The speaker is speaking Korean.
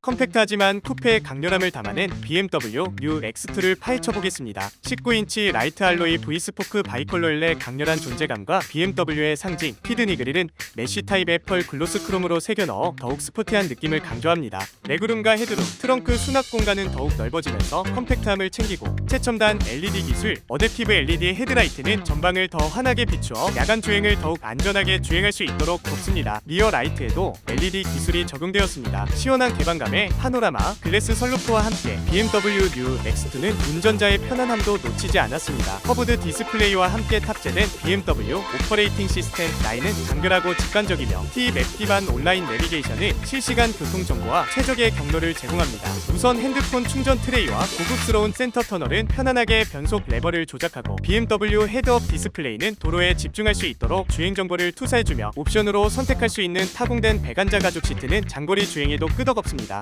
컴팩트하지만 쿠페의 강렬함을 담아낸 BMW 뉴 X2를 파헤쳐 보겠습니다. 19인치 라이트 알로이 V스포크 바이컬러의 강렬한 존재감과 BMW의 상징 피드니 그릴은 메쉬 타입 애펄 글로스 크롬으로 새겨 넣어 더욱 스포티한 느낌을 강조합니다. 레그룸과 헤드룸, 트렁크 수납 공간은 더욱 넓어지면서 컴팩트함을 챙기고 최첨단 LED 기술 어댑티브 LED 헤드라이트는 전방을 더 환하게 비추어 야간 주행을 더욱 안전하게 주행할 수 있도록 돕습니다. 리어 라이트에도 LED 기술이 적용되었습니다. 시원한 개방감 에 파노라마, 글래스 선루프와 함께 BMW 뉴 X2는 운전자의 편안함도 놓치지 않았습니다. 커브드 디스플레이와 함께 탑재된 BMW 오퍼레이팅 시스템 9은 간결하고 직관적이며 T-맵 기반 온라인 내비게이션은 실시간 교통 정보와 최적의 경로를 제공합니다. 무선 핸드폰 충전 트레이와 고급스러운 센터 터널은 편안하게 변속 레버를 조작하고 BMW 헤드업 디스플레이는 도로에 집중할 수 있도록 주행 정보를 투사해주며 옵션으로 선택할 수 있는 타공된 배관자 가죽 시트는 장거리 주행에도 끄덕없습니다.